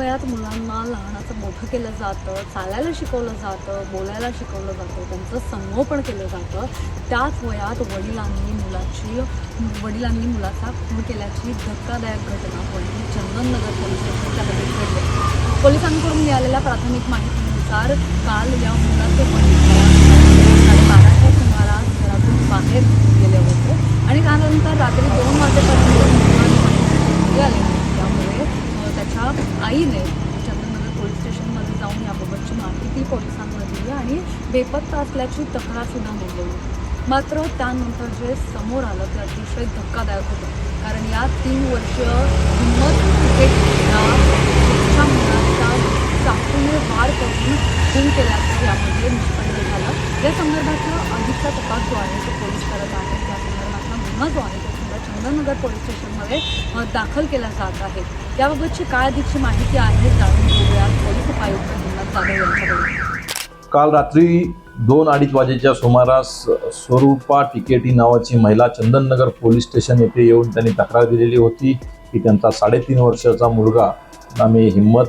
वयात मुलांना लहानाचं मोठं केलं जातं चालायला शिकवलं जातं बोलायला शिकवलं जातं त्यांचं संगोपन केलं जातं. त्याच वयात वडिलांनी मुलाची वडिलांनी मुलाचा खून केल्याची धक्कादायक घटना वडील चंदननगर पोलीस स्टेशनच्या हद्दीत पोलिसांकडून मिळालेल्या प्राथमिक माहितीनुसार काल या मुलाचे वडील साडेबाराच्या सुमारास घरातून बाहेर गेले होते. आणि त्यानंतर रात्री दोन वाजेपर्यंत आले घरी आले नाही त्यामुळे अ, त्याच्या आईने चंद्रनगर पोलीस स्टेशनमध्ये जाऊन याबाबतची माहिती पोलिसांना दिली आणि बेपत्ता असल्याची तक्रार सुद्धा नोंदवली मात्र त्यानंतर जे समोर आलं ते अतिशय धक्कादायक होतं. कारण या तीन वर्ष हिंमत क्रिकेटला छोट्या मुलाचा चाकूने वार करून खून केल्याचं यामध्ये निष्पन्न झालं. या संदर्भातला अधिकचा तपास जो आहे तो पोलीस करत आहे. त्या संदर्भातला गुन्हा जो आहे तो चंदननगर पोलीस स्टेशनमध्ये दाखल केला जात आहे. याबाबतची काय अधिकची माहिती आहे जाणून घेऊया पोलीस उपायुक्त हिम्मत जाधव यांच्याकडून. काल रात्री दोन अडीच वाजेच्या सुमारास स्वरूपा टिकेटी नावाची महिला चंदननगर पोलीस स्टेशन येथे येऊन त्यांनी तक्रार दिलेली होती की त्यांचा साडेतीन वर्षाचा मुलगा नामे हिम्मत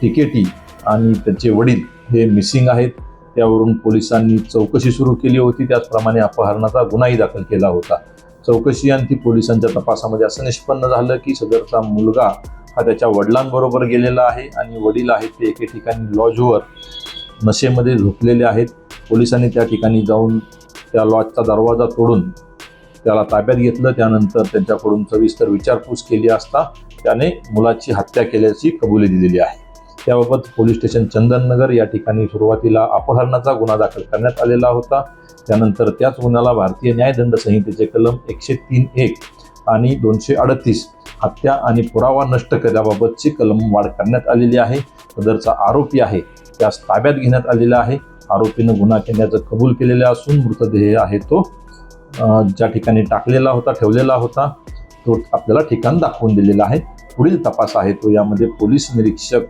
टिकेटी आणि त्याचे वडील हे मिसिंग आहेत. त्यावरून पोलिसांनी चौकशी सुरू केली होती. त्याचप्रमाणे अपहरणाचा गुन्हाही दाखल केला होता. चौकशी आणि ती पोलिसांच्या तपासामध्ये असं निष्पन्न झालं की सदरचा मुलगा हा त्याच्या वडिलांबरोबर गेलेला आहे आणि वडील आहेत ते एके ठिकाणी लॉजवर नशेमध्ये झोपलेले आहेत. पोलिसांनी त्या ठिकाणी जाऊन त्या लॉजचा दरवाजा तोडून त्याला ताब्यात घेतलं. त्यानंतर त्यांच्याकडून सविस्तर विचारपूस केली असता त्याने मुलाची हत्या केल्याची कबुली दिलेली आहे. त्याबाबत पोलीस स्टेशन चंदननगर या ठिकाणी सुरुवातीला अपहरणाचा गुन्हा दाखल करण्यात आलेला होता. त्यानंतर त्याच गुन्ह्याला भारतीय न्यायदंड संहितेचे कलम एकशे तीन एक आणि दोनशे अडतीस हत्या आणि पुरावा नष्ट केल्याबाबतची कलम वाढ करण्यात आलेली आहे. सदरचा आरोपी आहे त्यास ताब्यात घेण्यात आलेला आहे. आरोपीनं गुन्हा केल्याचं कबूल केलेलं असून मृतदेह आहे तो ज्या ठिकाणी टाकलेला होता ठेवलेला होता तो आपल्याला ठिकाण दाखवून दिलेला आहे. पुढील तपास आहे तो यामध्ये पोलीस निरीक्षक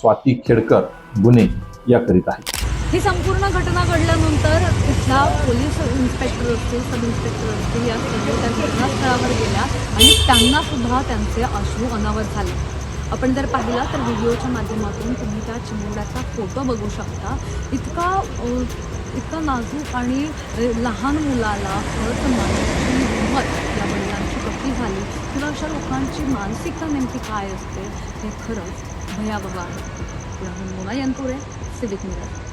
स्वाती खेडकर गुन्हे या करीत आहेत. ही संपूर्ण घटना घडल्यानंतर इथला पोलीस इन्स्पेक्टर असतील सब इन्स्पेक्टर असतील या सगळे त्या घटनास्थळावर गेल्या आणि त्यांना सुद्धा त्यांचे अश्रू अनावर झाले. आपण जर पाहिला तर व्हिडिओच्या माध्यमातून तुम्ही त्या चिमुरड्याचा फोटो बघू शकता. इतका इतकं इतका नाजूक आणि लहान मुलाला खरंच मारण्याची हिंमत या वडिलांची कशी झाली? किंवा अशा लोकांची मानसिकता नेमकी काय असते हे खरंच भयावह आहे पुण्याहून मोना यंतुरे सिविक मिरर